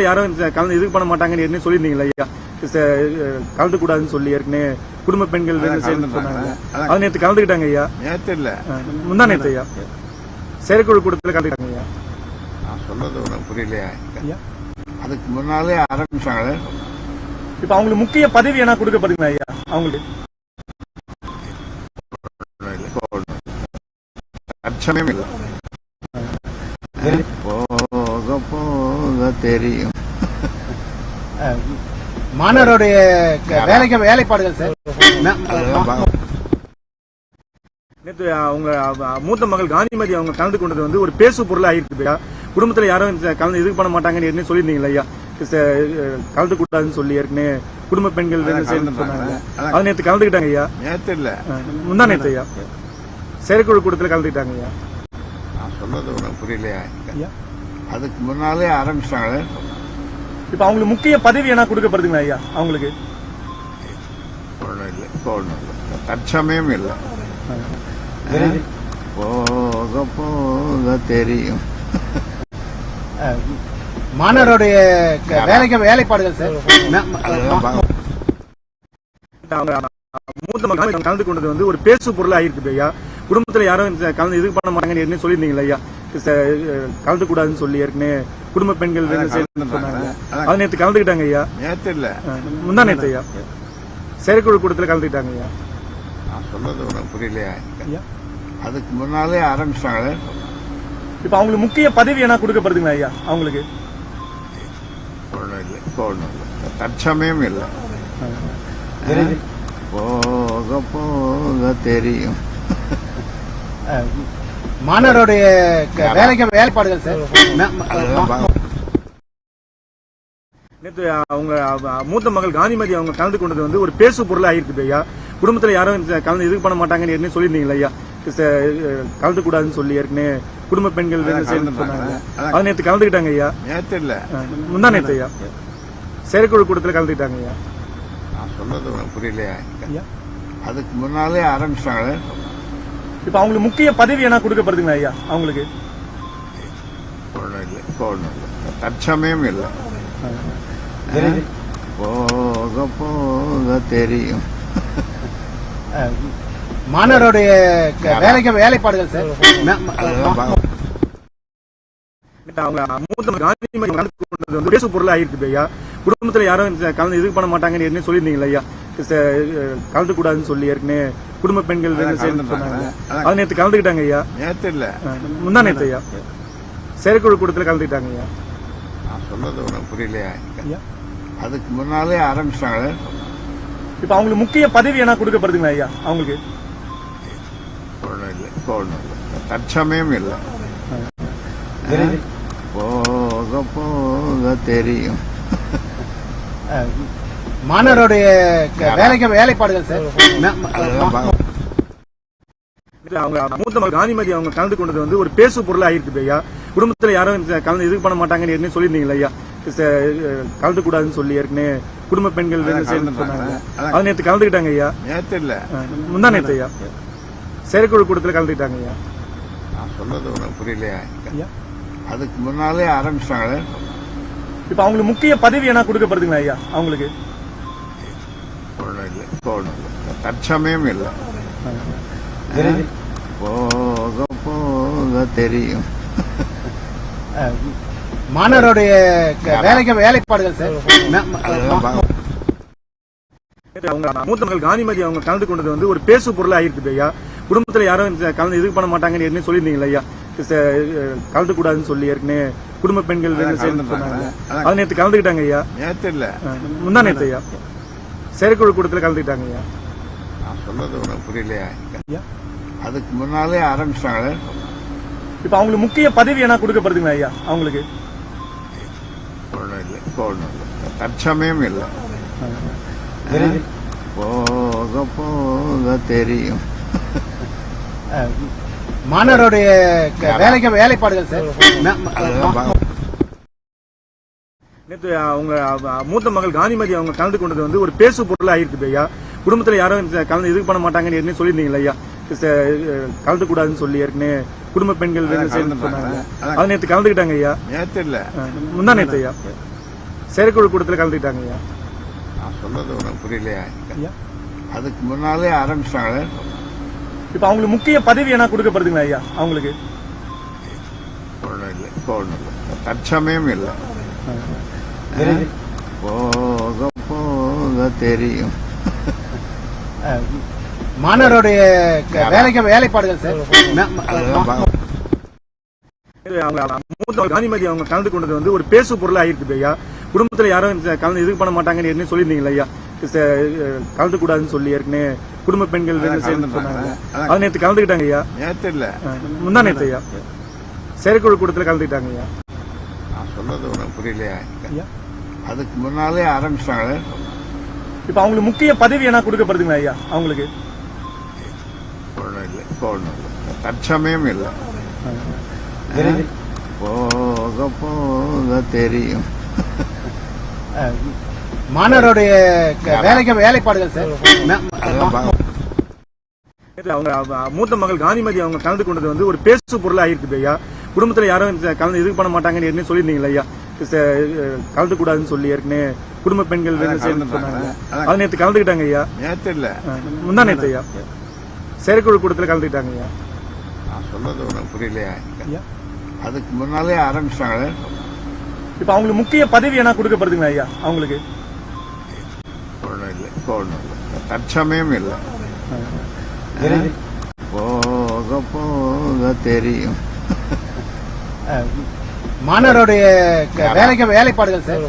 யாரும் கலந்து இது பண்ண மாட்டாங்கன்னு ஏற்கனவே சொல்லியிருந்தீங்களா ஐயா. கலந்து கூடாதுன்னு சொல்லி ஏற்கனவே குடும்ப பெண்கள் வேணும் சேர்ந்து சொன்னாங்க. அது நேற்று கலந்துக்கிட்டாங்க ஐயா. நேற்று இல்ல. முந்தா நேற்று ஐயா. செயற்குழு கூட்டத்தில் கலந்துக்கிட்டாங்க ஐயா. நான் சொல்றது உனக்கு புரியலையா? அதுக்கு முன்னாலே ஆரம்பிச்சாங்களே இப்ப அவங்களுக்கு முக்கிய பதவி என்ன கொடுக்கப்படுங்களா ஐயா? அவங்களுக்கு. அச்சமே இல்லை போக போக தெரியும். மாணவருடைய வேலைக்கு வேலைப்பாடுகள் சார். நேற்று அவங்க அவ- மூத்த மகள் காந்திமதி அவங்க கலந்து கொண்டது வந்து ஒரு பேசு பொருள் ஆயிருக்கு ஐயா குடும்பத்துல யாரும் கலந்து இது பண்ண மாட்டாங்கன்னு ஏற்கனவே சொல்லியிருந்தீங்களா ஐயா. கலந்து கூடாதுன்னு சொல்லி ஏற்கனவே குடும்ப பெண்கள் சொன்னாங்க. அது நேற்று கலந்துக்கிட்டாங்க ஐயா. நேற்று இல்ல. முந்தா நேற்று ஐயா. செயற்குழு கூட்டத்தில் கலந்துக்கிட்டாங்க ஐயா. சொல்றது புரியலையா? ஐயா. அதுக்கு முன்னாலே ஆரம்பிச்சாங்களே இப்ப அவங்களுக்கு முக்கிய பதவி என்ன கொடுக்கப்படுதுங்களா ஐயா? அவங்களுக்கு? ஒண்ணும் இல்லை. இப்போ ஒண்ணும் இல்லை. தற்சமயம் இல்லை. போக போக தெரியும். மாணவருடைய வேலைக்கு வேலைப்பாடுகள் சார்? கலந்து கொண்டது வந்து ஒரு பேசு பொருள் ஆயிருக்கு ஐயா. குடும்பத்துல யாரும் கலந்து இது பண்ண மாட்டாங்கன்னு சொல்லியிருந்தீங்களா ஐயா. ச- கலந்து கூடாதுன்னு சொல்லி ஏற்கனவே குடும்ப பெண்கள் சொன்னாங்க. அது நேற்று கலந்துக்கிட்டாங்க ஐயா. நேற்று இல்ல முந்தா நேற்று ஐயா. செயற்குழு கூட்டத்தில் கலந்துக்கிட்டாங்க ஐயா. நான் சொல்றது உனக்கு புரியலையா? அதுக்கு முன்னாலே ஆரம்பிச்சாங்களே இப்ப அவங்களுக்கு முக்கிய பதவி என்ன கொடுக்கப்படுதுங்களா ஐயா அவங்களுக்கு? ஒண்ணும் இல்லை. இப்போ ஒண்ணும் இல்லை. தற்சமயம் இல்லை. போக போக தெரியும். மாணவருடைய வேலைக்கு வேலைப்பாடுகள் சார். நேற்று அவங்க அவ- மூத்த மகள் காந்திமதி அவங்க கலந்து கொண்டது வந்து ஒரு பேசு பொருள் ஆயிருக்கு ஐயா. குடும்பத்துல யாரும் கலந்து இது பண்ண மாட்டாங்கன்னு ஏற்கனவே சொல்லியிருந்தீங்களா ஐயா. கலந்து கூடாதுன்னு சொல்லி ஏற்கனவே குடும்ப பெண்கள் சொன்னாங்க. அது நேற்று கலந்துக்கிட்டாங்க ஐயா. நேற்று இல்ல. முந்தா நேற்று ஐயா. செயற்குழு கூட்டத்தில் கலந்துக்கிட்டாங்க ஐயா. நான் உனக்கு புரியலையா? அதுக்கு முன்னாலே ஆரம்பிச்சாங்களே இப்ப அவங்களுக்கு முக்கிய பதவி என்ன கொடுக்கப்படுதுங்களா ஐயா? அவங்களுக்கு? தற்சமயம் இல்லை. போக போக தெரியும். மாணவருடைய வேலைக்கு வேலைப்பாடுகள் சார் அவங்க மூத்த வந்து பேசு பொருள் ஆயிருக்கு ஐயா. குடும்பத்துல யாரும் கலந்து இது பண்ண மாட்டாங்கன்னு ஏற்கனவே சொல்லியிருந்தீங்களா ஐயா. கலந்து கூடாதுன்னு சொல்லி ஏற்கனவே குடும்ப பெண்கள் சொன்னாங்க. அது நேற்று கலந்துக்கிட்டாங்க ஐயா. நேற்று இல்ல. முந்தா நேற்று ஐயா. செயற்குழு கூட்டத்தில் கலந்துக்கிட்டாங்க ஐயா. நான் சொல்றது உனக்கு புரியலையா? அதுக்கு முன்னாலே ஆரம்பிச்சாங்களே இப்ப அவங்களுக்கு முக்கிய பதவி என்ன கொடுக்கப்படுதுங்களா ஐயா? அவங்களுக்கு? ஒண்ணும் இல்லை. இப்போ ஒண்ணும் இல்லை. தற்சமயம் இல்லை. போக போக தெரியும். மாணவருடைய வேலைக்கு வேலைப்பாடுகள் சார். அவங்க மூத்த காந்திமதி அவங்க கலந்து கொண்டது வந்து ஒரு பேசு பொருள் ஆயிருக்கு ஐயா. குடும்பத்துல யாரும் கலந்து இது பண்ண மாட்டாங்கன்னு ஏற்கனவே சொல்லியிருந்தீங்களா ஐயா. கலந்து கூடாதுன்னு சொல்லி ஏற்கனவே குடும்ப பெண்கள் சேர்ந்து சொன்னாங்க. அது நேற்று கலந்துக்கிட்டாங்க ஐயா. நேற்று இல்ல. முந்தா நேற்று ஐயா. செயற்குழு கூட்டத்தில் கலந்துக்கிட்டாங்க ஐயா. நான் சொல்றது உனக்கு புரியலையா? ஐயா. அதுக்கு முன்னாலே ஆரம்பிச்சாங்களே இப்ப அவங்களுக்கு முக்கிய பதவி என்ன கொடுக்கப்படுதுங்களா ஐயா? அவங்களுக்கு? தற்சமயம் இல்லை. போக போக தெரியும். மாணவருடைய வேலைக்கு வேலைப்பாடுகள் சார். அவங்க மூத்த மகள் காந்திமதி அவங்க கலந்து கொண்டது வந்து ஒரு பேசு பொருள் ஆயிருக்கு ஐயா. குடும்பத்துல யாரும் கலந்து இது பண்ண மாட்டாங்கன்னு ஏற்கனவே சொல்லியிருந்தீங்களா ஐயா. கலந்து கூடாதுன்னு சொல்லி ஏற்கனவே குடும்ப பெண்கள் அது நேற்று கலந்துக்கிட்டாங்க ஐயா. நேற்று இல்ல. முந்தா நேற்று ஐயா. செயற்குழு கூட்டத்தில் கலந்துக்கிட்டாங்க ஐயா. நான் சொல்றது உனக்கு புரியலையா? ஐயா. அதுக்கு முன்னாலே ஆரம்பிச்சாங்களே இப்ப அவங்களுக்கு முக்கிய பதவி என்ன கொடுக்கப்படுதுங்களா ஐயா அவங்களுக்கு? ஒண்ணும் இல்லை இப்போ ஒண்ணும் இல்லை. தற்சமயம் இல்லை. போக போக தெரியும். மாணவருடைய வேலைக்கு வேலைப்பாடுகள் சார். நேற்று அவங்க அவ- மூத்த மகள் காந்திமதி அவங்க கலந்து கொண்டது வந்து ஒரு பேசு பொருள் ஆயிருக்கு ஐயா. குடும்பத்துல யாரும் கலந்து இது பண்ண மாட்டாங்கன்னு ஏற்கனவே சொல்லியிருந்தீங்களா ஐயா. கலந்து கூடாதுன்னு சொல்லி ஏற்கனவே குடும்ப பெண்கள் சேர்ந்து அது நேற்று கலந்துக்கிட்டாங்க ஐயா. நேற்று இல்ல. முந்தா நேற்று ஐயா. செயற்குழு கூட்டத்தில் கலந்துக்கிட்டாங்க ஐயா. நான் சொல்றது உனக்கு புரியலையா? ஐயா. அதுக்கு முன்னாலே ஆரம்பிச்சிட்டாங்களே இப்ப அவங்களுக்கு முக்கிய பதவி என்ன கொடுக்கப்படுதுங்களா ஐயா அவங்களுக்கு? இப்போ ஒன்றும் இல்லை. தற்சமயம் இல்லை. போக போக தெரியும். மாணவருடைய வேலைக்கு வேலைப்பாடுகள் சார். அவங்க மூத்த காந்திமதி அவங்க கலந்து கொண்டது வந்து ஒரு பேசு பொருளா ஆயிருக்கு ஐயா. குடும்பத்துல யாரும் கலந்து இது பண்ண மாட்டாங்கன்னு ஏற்கனவே சொல்லியிருந்தீங்களா ஐயா. கலந்து கூடாதுன்னு சொல்லி ஏற்கனவே குடும்ப பெண்கள் செய்யணும்னு சொன்னாங்க. அது நேற்று கலந்துக்கிட்டாங்க ஐயா. நேற்று இல்லை முந்தா நேற்று ஐயா. செயற்குழு கூட்டத்தில் கலந்துக்கிட்டாங்க ஐயா. நான் சொல்றது உனக்கு புரியலையா? ஐயா. அதுக்கு முன்னாலே ஆரம்பிச்சிட்டாங்களே இப்ப அவங்களுக்கு முக்கிய பதவி என்ன கொடுக்கப்படுதுங்களா ஐயா? அவங்களுக்கு? ஒன்றும் இல்லை இப்போ ஒன்றும் இல்லை. தற்சமயம் இல்லை போக போக தெரியும். மாணவருடைய வேலைக்கு வேலைப்பாடுகள் சார். அவங்க அவ- மூத்த மகள் காந்திமதி அவங்க கலந்து கொண்டது வந்து ஒரு பேசு பொருளா ஆயிருக்கு ஐயா. குடும்பத்துல யாரும் கலந்து இது பண்ண மாட்டாங்கன்னு ஏற்கனவே சொல்லியிருந்தீங்களா ஐயா. ச- கலந்து கூடாதுன்னு சொல்லி ஏற்கனவே குடும்ப பெண்கள் அது நேற்று கலந்துக்கிட்டாங்க ஐயா. நேற்று இல்லை. முந்தா நேற்று ஐயா. செயற்குழு கூட்டத்தில் கலந்துக்கிட்டாங்க ஐயா. நான் சொல்றது உனக்கு புரியலையா? அதுக்கு முன்னாலே ஆரம்பிச்சிட்டாங்களே இப்ப அவங்களுக்கு முக்கிய பதவி என்ன கொடுக்கப்படுதுங்களா ஐயா அவங்களுக்கு? ஒன்றும் இல்லை இப்போ ஒன்றும் இல்லை. தற்சமயம் இல்லை. போக போக தெரியும். மாணவருடைய வேலைக்கு வேலைப்பாடுகள் சார்.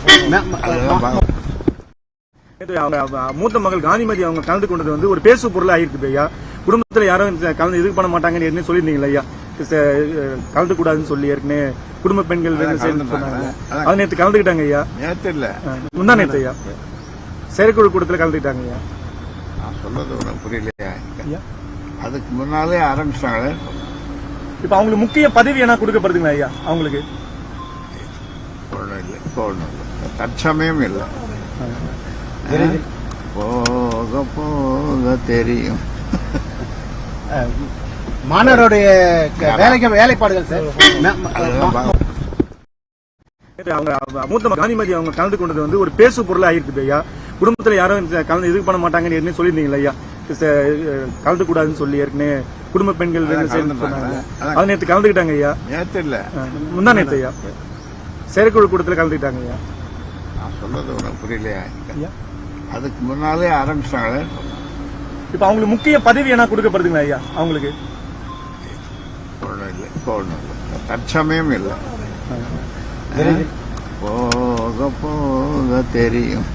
அவங்க மூத்த மகள் காந்திமதி அவங்க கலந்து கொண்டது வந்து ஒரு பேசு பொருளா ஆயிருக்கு ஐயா. குடும்பத்துல யாரும் கலந்து இது பண்ண மாட்டாங்கன்னு ஏற்கனவே சொல்லியிருந்தீங்களா ஐயா. ச- கலந்து கூடாதுன்னு சொல்லி ஏற்கனவே குடும்ப பெண்கள் சொன்னாங்க. அது நேற்று கலந்துக்கிட்டாங்க ஐயா. நேற்று இல்லை. முந்தா நேற்று ஐயா. செயற்குழு கூட்டத்தில் கலந்துக்கிட்டாங்க ஐயா. நான் சொல்றது உனக்கு புரியலையா? ஐயா. அதுக்கு முன்னாலே ஆரம்பிச்சிட்டாங்களே. இப்ப அவங்களுக்கு முக்கிய பதவி என்ன கொடுக்கப்படுதுங்களா ஐயா அவங்களுக்கு? ஒன்றும் இல்லை இப்போ ஒன்றும் இல்லை தற்சமயம் இல்லை போக போக தெரியும் மாணவருடைய வேலைக்கு வேலைப்பாடுகள் சார் அவங்க அவ- மூத்த காந்திமதி அவங்க கலந்து கொண்டது வந்து ஒரு பேசு பொருளா ஆயிருக்கு ஐயா குடும்பத்துல யாரும் கலந்து இது பண்ண மாட்டாங்கன்னு ஏற்கனவே சொல்லியிருந்தீங்களா ஐயா கலந்து கூடாதுன்னு சொல்லி ஏற்கனவே குடும்ப பெண்கள் செய்யணும்னு சொன்னாங்க அது நேற்று கலந்துக்கிட்டாங்க ஐயா நேற்று இல்லை முந்தா நேற்று ஐயா செயற்குழு கூட்டத்தில் கலந்துக்கிட்டாங்க ஐயா. நான் சொல்றது உனக்கு புரியலையா? அதுக்கு முன்னாலே ஆரம்பிச்சிட்டாங்களே இப்ப அவங்களுக்கு முக்கிய பதவி என்ன கொடுக்கப்படுதுங்களா ஐயா அவங்களுக்கு? ஒன்றும் இல்லை இப்போ ஒன்றும் இல்லை. தற்சமயம் இல்லை. போக போக தெரியும்.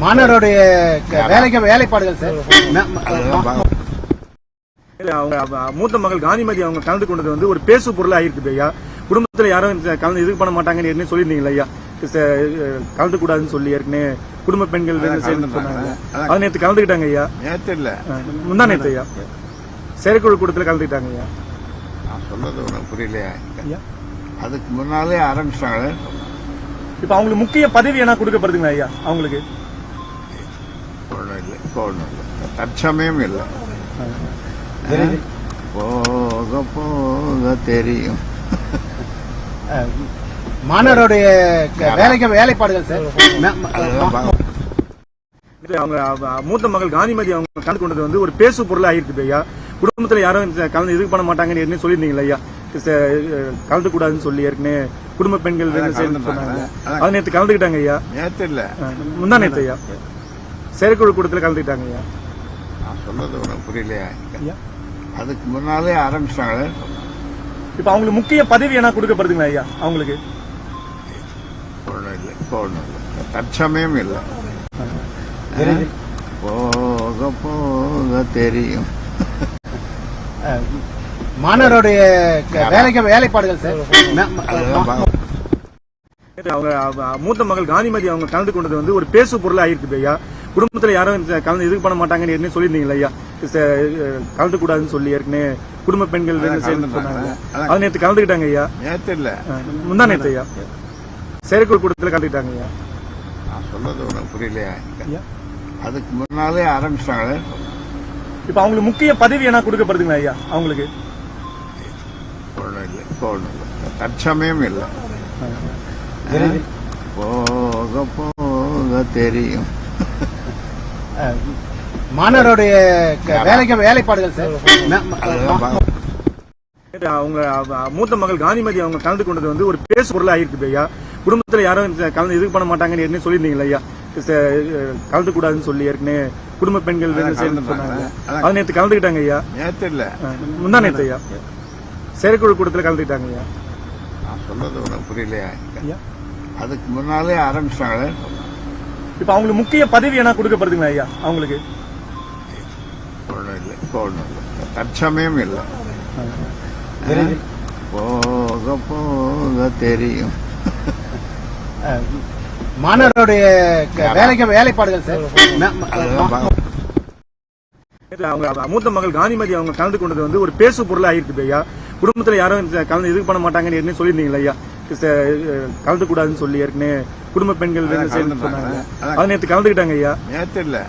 மாணவருடைய வேலைக்கு வேலைப்பாடுகள் சார் அவங்க அவ- மூத்த மகள் காந்திமதி அவங்க கலந்து கொண்டது வந்து ஒரு பேசு பொருளா ஆயிருக்கு ஐயா. குடும்பத்துல யாரும் கலந்து இது பண்ண மாட்டாங்கன்னு ஏற்கனவே சொல்லியிருந்தீங்களா ஐயா ச- கலந்து கூடாதுன்னு சொல்லி ஏற்கனவே குடும்ப பெண்கள் சொன்னாங்க. அது நேற்று கலந்துக்கிட்டாங்க ஐயா. நேற்று இல்லை. முந்தா நேற்று ஐயா. செயற்குழு கூட்டத்தில் கலந்துக்கிட்டாங்க ஐயா. நான் சொல்றது உனக்கு புரியலையா? அதுக்கு முன்னாலே ஆரம்பிச்சிட்டாங்களே இப்ப அவங்களுக்கு முக்கிய பதவி என்ன கொடுக்கப்படுதுங்களா ஐயா? அவங்களுக்கு? ஒன்றும் இல்லை. இப்போ ஒன்றும் இல்லை. தற்சமயம் இல்லை. போக போக தெரியும். மாணவருடைய வேலைக்கு வேலைப்பாடுகள் சார் அவங்க அவ- மூத்த மகள் காந்திமதி அவங்க கலந்து கொண்டது வந்து ஒரு பேசு பொருளா ஆயிருக்கு ஐயா குடும்பத்துல யாரும் கலந்து இது பண்ண மாட்டாங்கன்னு ஏற்கனவே சொல்லியிருந்தீங்களா ஐயா. கலந்து கூடாதுன்னு சொல்லி ஏற்கனவே குடும்ப பெண்கள் சொன்னாங்க. அது நேற்று கலந்துக்கிட்டாங்க ஐயா. நேற்று இல்லை. முந்தா நேற்று ஐயா. செயற்குழு கூட்டத்தில் கலந்துக்கிட்டாங்க ஐயா. நான் சொல்றது உனக்கு புரியலையா? ஐயா. அதுக்கு முன்னாலே ஆரம்பிச்சிட்டாங்களே. இப்ப அவங்களுக்கு முக்கிய பதவி என்ன கொடுக்கப்படுதுங்களா ஐயா அவங்களுக்கு? தற்சமயம் இல்லை. போக போக தெரியும். மாணவருடைய வேலைக்கு வேலைப்பாடுகள் சார். அவங்க அவ- மூத்த மகள் காந்திமதி அவங்க கலந்து கொண்டது வந்து ஒரு பேசு பொருளா ஆயிருக்கு ஐயா. குடும்பத்துல யாரும் கலந்து இது பண்ண மாட்டாங்கன்னு ஏற்கனவே சொல்லியிருந்தீங்களா ஐயா. ச- கலந்து கூடாதுன்னு சொல்லி ஏற்கனவே குடும்ப பெண்கள் சொன்னாங்க. அது நேற்று கலந்துக்கிட்டாங்க ஐயா. நேற்று இல்லை. முந்தா நேற்று ஐயா. செயற்குழு கூட்டத்தில் கலந்துக்கிட்டாங்க ஐயா. சொல்றது உனக்கு புரியலையா? அதுக்கு முன்னாலே ஆரம்பிச்சிட்டாங்களே. இப்ப அவங்களுக்கு முக்கிய பதவி என்ன கொடுக்கப்படுதுங்களா ஐயா அவங்களுக்கு? இல்லை இப்போ ஒன்றும் இல்லை. தற்சமயம் இல்லை. போக போக தெரியும். மாணவருடைய வேலைக்கு வேலைப்பாடுகள் சார். அவங்க அவ- மூத்த மகள் காந்திமதி அவங்க கலந்து கொண்டது வந்து ஒரு பேசு பொருளா ஆயிருக்கு ஐயா. குடும்பத்துல யாரும் கலந்து இது பண்ண மாட்டாங்கன்னு ஏற்கனவே சொல்லியிருந்தீங்களா ஐயா. ச- கலந்து கூடாதுன்னு சொல்லி ஏற்கனவே குடும்ப பெண்கள். சொன்னாங்க. அது நேற்று கலந்துக்கிட்டாங்க ஐயா. நேத்து இல்ல. முந்தா நேற்று ஐயா. செயற்குழு கூட்டத்தில் கலந்துக்கிட்டாங்க ஐயா. நான் சொல்றது புரியலையா? ஐயா. அதுக்கு முன்னாலே ஆரம்பிச்சிட்டாங்களே இப்ப அவங்களுக்கு முக்கிய பதவி என்ன கொடுக்கப்படுதுங்களா ஐயா அவங்களுக்கு? தற்சமயம் இல்லை. போக போக தெரியும். மாணவருடைய வேலைக்கு வேலைப்பாடுகள் சார். அவங்க அவ- மூத்த மகள் காந்திமதி அவங்க கலந்து கொண்டது வந்து ஒரு பேசு பொருளா ஆயிருக்கு ஐயா. குடும்பத்துல யாரும் கலந்து இது பண்ண மாட்டாங்கன்னு ஏற்கனவே சொல்லியிருந்தீங்களா ஐயா. ச- கலந்து கூடாதுன்னு சொல்லி ஏற்கனவே குடும்ப பெண்கள் சேர்ந்து கலந்துட்டாங்க. சொன்னாங்க. அது நேற்று கலந்துக்கிட்டாங்க ஐயா. நேத்து இல்ல.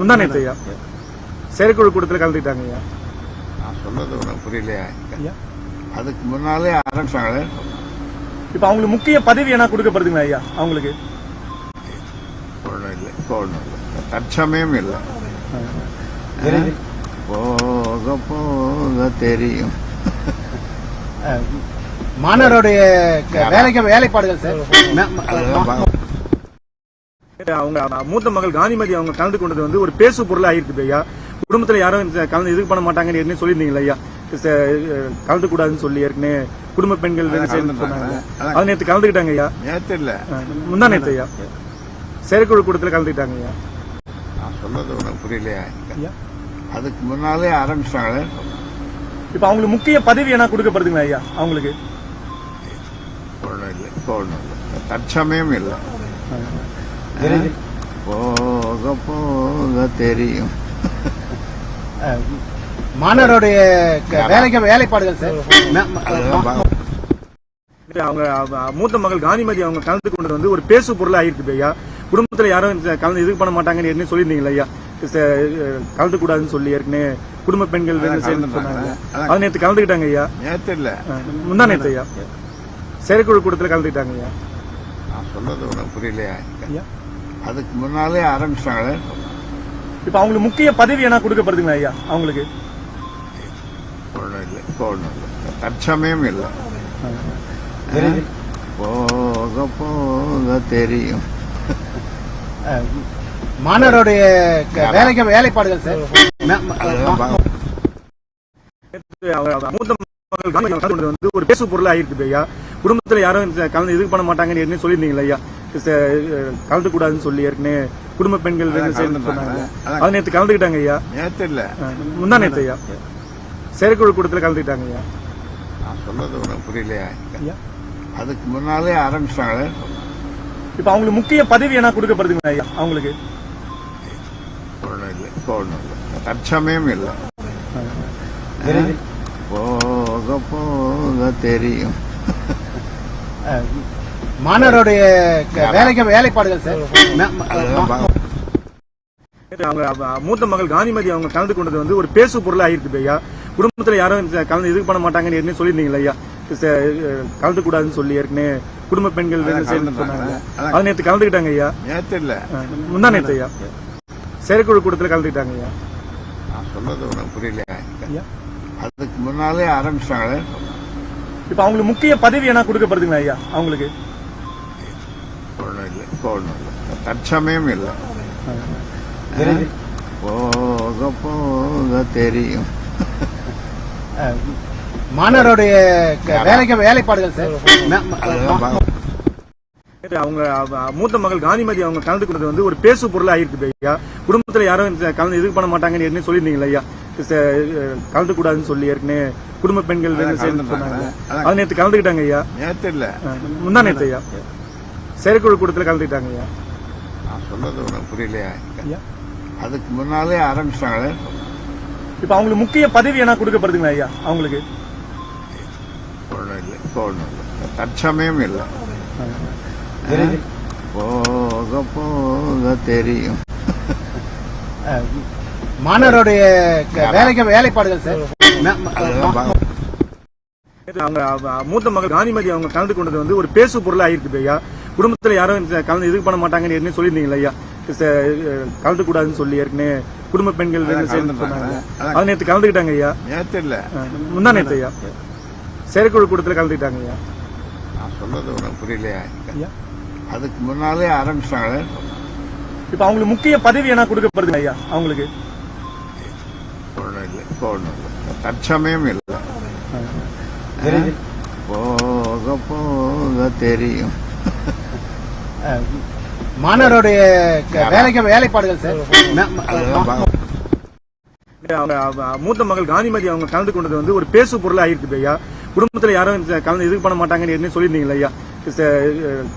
முந்தா நேற்று ஐயா. செயற்குழு கூட்டத்தில் கலந்துக்கிட்டாங்க ஐயா. நான் சொல்றது உனக்கு புரியலையா? ஐயா. அதுக்கு முன்னாலே ஆரம்பிச்சாங்களே. இப்ப அவங்களுக்கு முக்கிய பதவி என்ன கொடுக்கப்படுதுங்களா ஐயா அவங்களுக்கு? ஒன்றும் இல்லை இப்போ ஒன்றும் இல்லை. தற்சமயம் இல்லை. போக போக தெரியும். மாணவருடைய வேலைக்கு வேலைப்பாடுகள் சார் அவங்க அவ- மூத்த மகள் காந்திமதி அவங்க கலந்து கொண்டது வந்து ஒரு பேசு பொருளா ஆயிருக்கு ஐயா. குடும்பத்துல யாரும் கலந்து இது பண்ண மாட்டாங்கன்னு ஏற்கனவே சொல்லியிருந்தீங்களா ஐயா. கலந்து கூடாதுன்னு சொல்லி ஏற்கனவே குடும்ப பெண்கள் அதான் சேர்ந்து. சொன்னாங்க அது நேற்று கலந்துக்கிட்டாங்க ஐயா. நேத்து இல்ல. முந்தா நேற்று ஐயா. செயற்குழு கூட்டத்தில் கலந்துக்கிட்டாங்க ஐயா. நான் சொல்றது உனக்கு புரியலையா? ஐயா. அதுக்கு முன்னாலே ஆரம்பிச்சிட்டாங்களே இப்ப அவங்களுக்கு முக்கிய பதவி என்ன கொடுக்கப்படுதுங்களா ஐயா அவங்களுக்கு? ஒன்றும் இல்லை இப்போ ஒன்றும் இல்லை தற்சமயம் இல்லை போக போக தெரியும் மாணவருடைய வேலைக்கு வேலைப்பாடுகள் சார் அவங்க அவ- மூத்த மகள் காந்திமதி அவங்க கலந்து கொண்டது வந்து ஒரு பேசு பொருளா ஆயிருக்கு ஐயா குடும்பத்துல யாரும் கலந்து இது பண்ண மாட்டாங்கன்னு ஏற்கனவே சொல்லியிருந்தீங்களா ஐயா கலந்து கூடாதுன்னு சொல்லி ஏற்கனவே குடும்ப பெண்கள் சேர்ந்து. சொன்னாங்க அது நேற்று கலந்துக்கிட்டாங்க ஐயா நேத்து இல்ல முந்தா நேற்று ஐயா செயற்குழு கூட்டத்தில் கலந்துக்கிட்டாங்க நான் சொல்றது உனக்கு புரியலையா? ஐயா. அதுக்கு முன்னாலே ஆரம்பிச்சிட்டாங்களே இப்ப அவங்களுக்கு முக்கிய பதவி என்ன கொடுக்கப்படுதுங்களா ஐயா அவங்களுக்கு? ஒன்றும் இல்லை இப்போ ஒன்றும் இல்லை. தற்சமயம் இல்லை. போக போக தெரியும். மாணவருடைய வேலைக்கு வேலைப்பாடுகள் சார். மூத்த கலந்து வந்து ஒரு பேசு பொருளா ஆயிருக்கு ஐயா. குடும்பத்துல யாரும் கலந்து இது பண்ண மாட்டாங்கன்னு ஏற்கனவே சொல்லியிருந்தீங்களா ஐயா. ச- கலந்து கூடாதுன்னு சொல்லி ஏற்கனவே குடும்ப பெண்கள். சொன்னாங்க. அது நேற்று கலந்துக்கிட்டாங்க ஐயா. நேத்து இல்ல. முந்தா நேற்று ஐயா. செயற்குழு கூட்டத்தில் கலந்துக்கிட்டாங்க ஐயா. நான் சொல்றது உனக்கு புரியலையா? அதுக்கு முன்னாலே ஆரம்பிச்சிட்டாங்களே. இப்ப அவங்களுக்கு முக்கிய பதவி என்ன கொடுக்கப்படுதுங்களா ஐயா அவங்களுக்கு? ஒன்றும் இல்லை இப்போ ஒன்றும் இல்லை. தற்சமயம் இல்லை. விரைவில் போக போக தெரியும் மாணவருடைய வேலைக்கு வேலைப்பாடுகள் சார். அவங்க மூத்த மகள் காந்திமதி அவங்க கலந்து கொண்டது வந்து ஒரு பேசு பொருளா ஆயிருக்கு ஐயா. குடும்பத்துல யாரும் கலந்து இது பண்ண மாட்டாங்கன்னு ஏற்கனவே சொல்லியிருந்தீங்களா ஐயா. கலந்து கூடாதுன்னு சொல்லி ஏற்கனவே குடும்ப பெண்கள். சொன்னாங்க. அது நேற்று கலந்துக்கிட்டாங்க ஐயா. நேத்து இல்ல. முந்தா நேற்று ஐயா. செயற்குழு கூட்டத்தில் கலந்துக்கிட்டாங்க ஐயா. உனக்கு புரியலையா? ஐயா. அதுக்கு முன்னாலே ஆரம்பிச்சிட்டாங்களே இப்ப அவங்களுக்கு முக்கிய பதவி என்ன கொடுக்கப்படுதுங்களா ஐயா அவங்களுக்கு? ஒன்றும் இல்லை இப்போ ஒன்றும் இல்லை. தற்சமயம் இல்லை. போக போக தெரியும். மாணவருடைய வேலைக்கு வேலைப்பாடுகள் சார். அவங்க அவ- மூத்த மகள் காந்திமதி அவங்க கலந்து கொண்டது வந்து ஒரு பேசு பொருளா ஆயிருக்கு ஐயா. குடும்பத்துல யாரும் கலந்து இது பண்ண மாட்டாங்கன்னு ஏற்கனவே சொல்லியிருந்தீங்களா ஐயா. ச- கலந்து கூடாதுன்னு சொல்லி ஏற்கனவே குடும்ப பெண்கள். சொன்னாங்க. அது நேற்று கலந்துக்கிட்டாங்க ஐயா. நேத்து இல்ல. முந்தா நேற்று ஐயா. செயற்குழு கூட்டத்தில் கலந்துக்கிட்டாங்க ஐயா. நான் சொல்றது உனக்கு புரியலையா? அதுக்கு முன்னாலே ஆரம்பிச்சிட்டாங்களே. இப்ப அவங்களுக்கு முக்கிய பதவி என்ன கொடுக்கப்படுதுங்களா ஐயா அவங்களுக்கு? ஒன்றும் இல்லை இப்போ ஒன்றும் இல்லை. தற்சமயம் இல்லை. போக போக தெரியும். மாணவருடைய வேலைக்கு வேலைப்பாடுகள் சார். அவங்க அவ- மூத்த மகள் காந்திமதி அவங்க கலந்து கொண்டது வந்து ஒரு பேசு பொருளா ஆயிருக்கு ஐயா. குடும்பத்துல யாரும் கலந்து இது பண்ண மாட்டாங்கன்னு ஏற்கனவே சொல்லியிருந்தீங்களா ஐயா. கலந்து கூடாதுன்னு சொல்லி ஏற்கனவே குடும்ப பெண்கள். சொன்னாங்க. அது நேற்று கலந்துக்கிட்டாங்க ஐயா. நேத்து இல்ல. முந்தா நேற்று ஐயா. செயற்குழு கூட்டத்தில் கலந்துக்கிட்டாங்க ஐயா. நான் சொல்றது உனக்கு புரியலையா? ஐயா. அதுக்கு முன்னாலே ஆரம்பிச்சாங்களே. இப்ப அவங்களுக்கு முக்கிய பதவி என்ன கொடுக்கப்படுது ஐயா அவங்களுக்கு? தற்சமயம் இல்லை. போக போக தெரியும் மாணவருடைய வேலைக்கு வேலைப்பாடுகள் சார் மூத்த மகள் காந்திமதி அவங்க கலந்து கொண்டது வந்து ஒரு பேசு பொருளா ஆயிருக்கு ஐயா குடும்பத்துல யாரும் கலந்து இது பண்ண மாட்டாங்கன்னு ஏற்கனவே சொல்லியிருந்தீங்களா ஐயா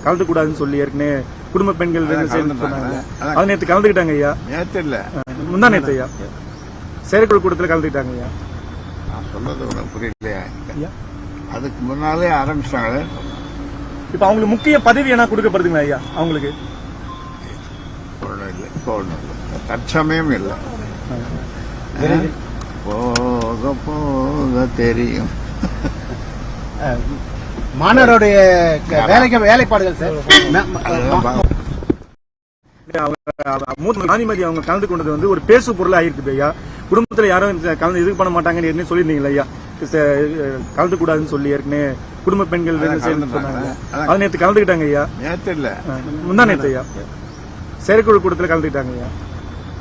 கலந்து கூடாதுன்னு சொல்லி ஏற்கனவே குடும்ப பெண்கள் அதான் அது நேற்று கலந்துக்கிட்டாங்க ஐயா நேத்து இல்ல முந்தா நேற்று ஐயா செயற்குழு கூட்டத்தில் கலந்துக்கிட்டாங்க ஐயா. நான் சொல்றது உனக்கு புரியலையா? ஐயா. அதுக்கு முன்னாலே ஆரம்பிச்சாங்களே. இப்ப அவங்களுக்கு முக்கிய பதவி என்ன கொடுக்கப்படுதுங்களா ஐயா அவங்களுக்கு? ஒண்ணும் இல்லை இப்போ ஒண்ணும் இல்லை. தற்சமயம் இல்லை. போக போக தெரியும். மாணவருடைய வேலைக்கு வேலைப்பாடுகள் சார். மூத்த காந்திமதி அவங்க கலந்து கொண்டது வந்து ஒரு பேசு பொருளா ஆயிருக்கு ஐயா. குடும்பத்துல யாரும் கலந்து இது பண்ண மாட்டாங்கன்னு ஏற்கனவே சொல்லியிருந்தீங்களா ஐயா. கலந்து கூடாதுன்னு சொல்லி ஏற்கனவே குடும்ப பெண்கள். சொன்னாங்க. அது நேற்று கலந்துக்கிட்டாங்க ஐயா. நேத்து இல்ல முந்தா நேற்று ஐயா. செயற்குழு கூட்டத்தில் கலந்துக்கிட்டாங்க ஐயா.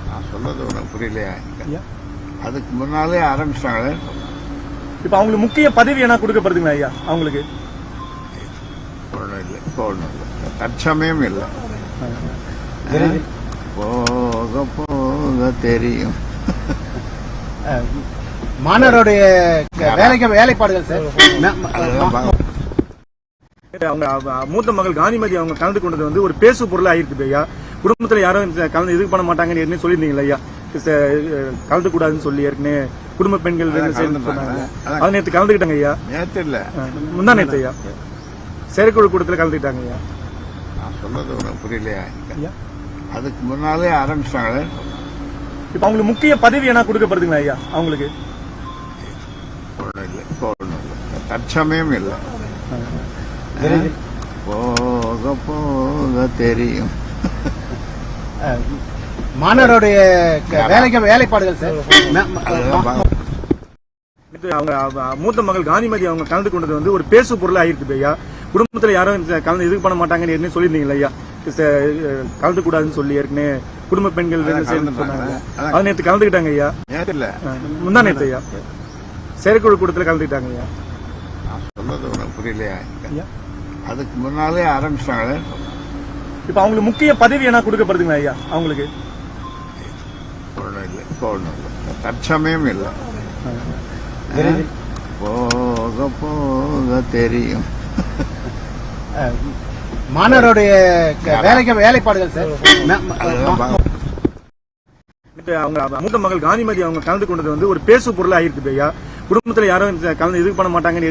நான் சொல்றது உனக்கு புரியலையா? அதுக்கு முன்னாலே ஆரம்பிச்சாங்களே. இப்ப அவங்களுக்கு முக்கிய பதவி என்ன கொடுக்கப்படுதுங்களா ஐயா அவங்களுக்கு? ஒண்ணும் இல்லை. இப்போ ஒண்ணும் இல்லை. தற்சமயம் இல்லை. போக போக தெரியும். மாணவருடைய வேலைக்கு வேலைப்பாடுகள் சார். அவங்க மூத்த மகள் காந்திமதி அவங்க கலந்து கொண்டது வந்து ஒரு பேசு பொருளா ஆயிருக்கு ஐயா. குடும்பத்துல யாரும் கலந்து இது பண்ண மாட்டாங்கன்னு ஏற்கனவே சொல்லியிருந்தீங்களா ஐயா. கலந்து கூடாதுன்னு சொல்லி ஏற்கனவே குடும்ப பெண்கள். சொன்னாங்க. அது நேற்று கலந்துக்கிட்டாங்க ஐயா. நேத்து இல்ல. முந்தா நேற்று ஐயா. செயற்குழு கூட்டத்தில் கலந்துக்கிட்டாங்க ஐயா. நான் சொல்றது புரியலையா? ஐயா. அதுக்கு முன்னாலே ஆரம்பிச்சாங்களே இப்ப அவங்களுக்கு முக்கிய பதவி என்ன கொடுக்கப்படுதுங்களா ஐயா அவங்களுக்கு? தற்சமயம் இல்லை. போக போக தெரியும். மாணவருடைய வேலைக்கு வேலைப்பாடுகள் சார். அவங்க மூத்த மகள் காந்திமதி அவங்க கலந்து கொண்டது வந்து ஒரு பேசு பொருளா ஆயிருக்கு ஐயா. குடும்பத்துல யாரும் கலந்து இது பண்ண மாட்டாங்கன்னு சொல்லியிருந்தீங்களா ஐயா. ச- கலந்து கூடாதுன்னு சொல்லி ஏற்கனவே குடும்ப பெண்கள் வேலை செய்யணும்னு. சொன்னாங்க. அது நேற்று கலந்துக்கிட்டாங்க ஐயா. நேத்து இல்ல முந்தா நேற்று ஐயா. செயற்குழு கூட்டத்தில் கலந்துக்கிட்டாங்க ஐயா. சொல்றது உனக்கு புரியலையா? அதுக்கு முன்னாலே ஆரம்பிச்சாங்களே இப்ப அவங்களுக்கு முக்கிய பதவி என்ன கொடுக்கப்படுதுங்களா ஐயா அவங்களுக்கு? ஒண்ணும் இல்லை. இப்போ ஒண்ணும் இல்லை. தற்சமயம் இல்லை. போக போக தெரியும். மாணவருடைய வேலைக்கு வேலைப்பாடுகள் சார் அவங்க மூத்த மகள் காந்திமதி அவங்க கலந்து கொண்டது வந்து ஒரு பேசு பொருளா ஆயிருக்கு ஐயா. குடும்பத்துல யாரும் கலந்து இது பண்ண மாட்டாங்கன்னு